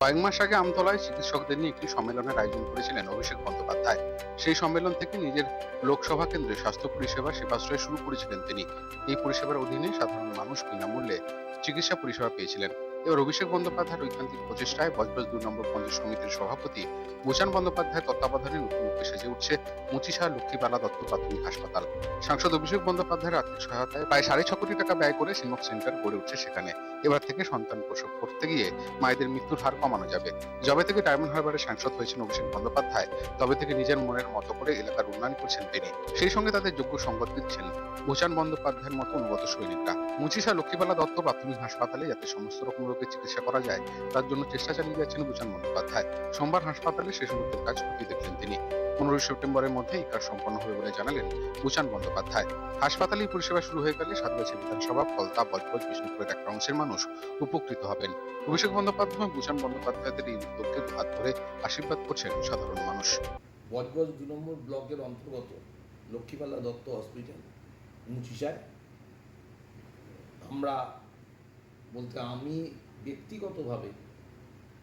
কয়েক মাস আগে আমতলায় চিকিৎসকদের নিয়ে একটি সম্মেলনের আয়োজন করেছিলেন অভিষেক বন্দ্যোপাধ্যায়। সেই সম্মেলন থেকে নিজের লোকসভা কেন্দ্রে স্বাস্থ্য পরিষেবা সেবাশ্রয় শুরু করেছিলেন তিনি। এই পরিষেবার অধীনে সাধারণ মানুষ বিনামূল্যে চিকিৎসা পরিষেবা পেয়েছিলেন। এবার অভিষেক বন্দ্যোপাধ্যায়ের ঐকান্তিক প্রচেষ্টায় বজবজ দুই নম্বর পঞ্চায়েত সমিতির সভাপতি ভূষণ বন্দ্যোপাধ্যায় তত্ত্বাবধানে নতুন রূপে সেজে উঠছে মুচিশা লক্ষ্মীবালা দত্ত প্রাথমিক হাসপাতাল। সাংসদ অভিষেক বন্দ্যোপাধ্যায়ের আর্থিক সহায়তায় প্রায় সাড়ে ছ কোটি টাকা ব্যয় করে সিনক সেন্টার গড়ে উঠছে সেখানে। এবার থেকে সন্তান প্রসব করতে গিয়ে মায়েদের মৃত্যুর হার কমানো যাবে। যবে থেকে ডায়মন্ড হারবারের সাংসদ হয়েছেন অভিষেক বন্দ্যোপাধ্যায়, তবে থেকে নিজের মনের মতো করে এলাকার উন্নয়ন করছেন তিনি। সেই সঙ্গে তাদের যোগ্য সংবাদ দিচ্ছেন ভূষণ বন্দ্যোপাধ্যায়ের মতো অনুগত সৈনিকরা। মুচিশা লক্ষ্মীবালা দত্ত প্রাথমিক হাসপাতালে যাতে সমস্ত রকম রোগের চিকিৎসা করা যায়, তার জন্য চেষ্টা চালিয়ে যাচ্ছেন ভূষণ বন্দ্যোপাধ্যায় সোমবার হাসপাতালে শেষ মুহূর্তের কাজ খতিয়ে দেখলেন তিনি। পনেরোই সেপ্টেম্বরের মধ্যে এই কাজ সম্পন্ন হবে বলে জানালেন ভূষণ বন্দ্যোপাধ্যায় হাসপাতালে পরিষেবা শুরু হয়ে গেলে সাতগাছি বিধানসভা ফলতা বজবজ বিষ্ণুপুরের একটা অংশের মানুষ উপকৃত হবেন। অভিষেক বন্দ্যোপাধ্যায় ভূষণ বন্দ্যোপাধ্যায়দের এই উদ্যোগকে হাত ধরে আশীর্বাদ করছেন সাধারণ মানুষ। বজবজ দু নম্বর ব্লকের অন্তর্গত লক্ষ্মীপাল্লা দত্ত হসপিটাল, মুচিসায়। আমরা বলতে আমি ব্যক্তিগতভাবে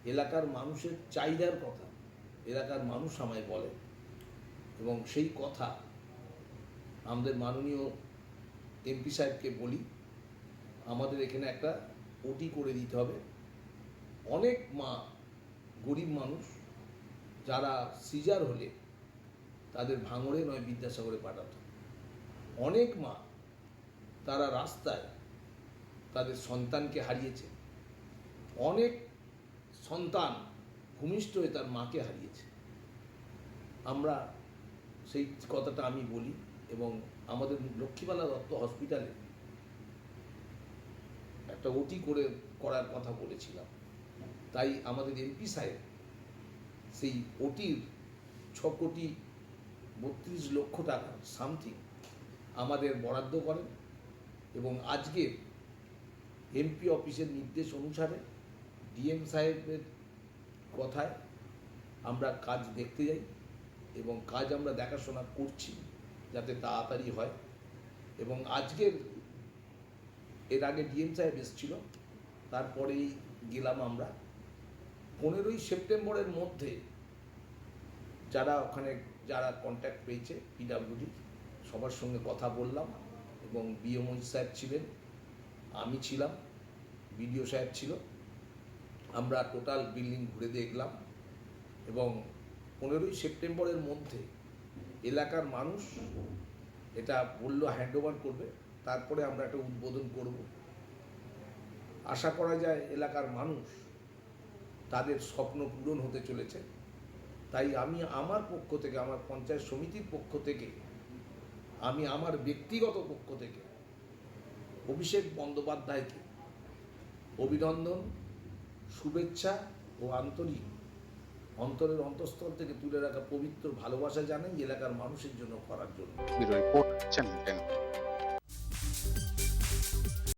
এলাকার মানুষের চাহিদার কথা, এলাকার মানুষ আমায় বলে এবং সেই কথা আমাদের মাননীয় এমপি সাহেবকে বলি, আমাদের এখানে একটা ওটি করে দিতে হবে। অনেক মা গরিব মানুষ যারা সিজার হলে তাদের ভাঙড়ে নয় বিদ্যাসাগরে পাঠাতো। অনেক মা তারা রাস্তায় তাদের সন্তানকে হারিয়েছে। অনেক সন্তান ভূমিষ্ঠ হয়ে তার মাকে হারিয়েছে। আমরা সেই কথাটা আমি বলি এবং আমাদের লক্ষ্মীবালা দত্ত হসপিটালে একটা ওটি করে করার কথা বলেছিলাম। তাই আমাদের এমপি সাহেব সেই ওটির ছ কোটি বত্রিশ লক্ষ টাকা সামথিং আমাদের বরাদ্দ করেন এবং আজকের এমপি অফিসের নির্দেশ অনুসারে ডিএম সাহেবের কথায় আমরা কাজ দেখতে যাই এবং কাজ আমরা দেখাশোনা করছি যাতে তাড়াতাড়ি হয়। এবং আজকের এর আগে ডিএম সাহেব এসেছিল, তারপরেই গেলাম আমরা। পনেরোই সেপ্টেম্বরের মধ্যে যারা ওখানে, যারা কন্ট্যাক্ট পেয়েছে পিডাব্লিউডি সবার সঙ্গে কথা বললাম এবং বিএমও সাহেব ছিলেন। আমি ছিলাম, বিডিও সাহেব ছিল। আমরা টোটাল বিল্ডিং ঘুরে দেখলাম এবং পনেরোই সেপ্টেম্বরের মধ্যে এলাকার মানুষ এটা বলল হ্যান্ড ওভার করবে, তারপরে আমরা একটা উদ্বোধন করব। আশা করা যায় এলাকার মানুষ তাদের স্বপ্ন পূরণ হতে চলেছে। তাই আমি আমার পক্ষ থেকে, আমার পঞ্চায়েত সমিতির পক্ষ থেকে, আমি আমার ব্যক্তিগত পক্ষ থেকে অভিষেক বন্দ্যোপাধ্যায়কে অভিনন্দন, শুভেচ্ছা ও আন্তরিক অন্তরের অন্তঃস্থল থেকে তুলে রাখা পবিত্র ভালোবাসা জানেন এলাকার মানুষের জন্য করার জন্য। Report, channel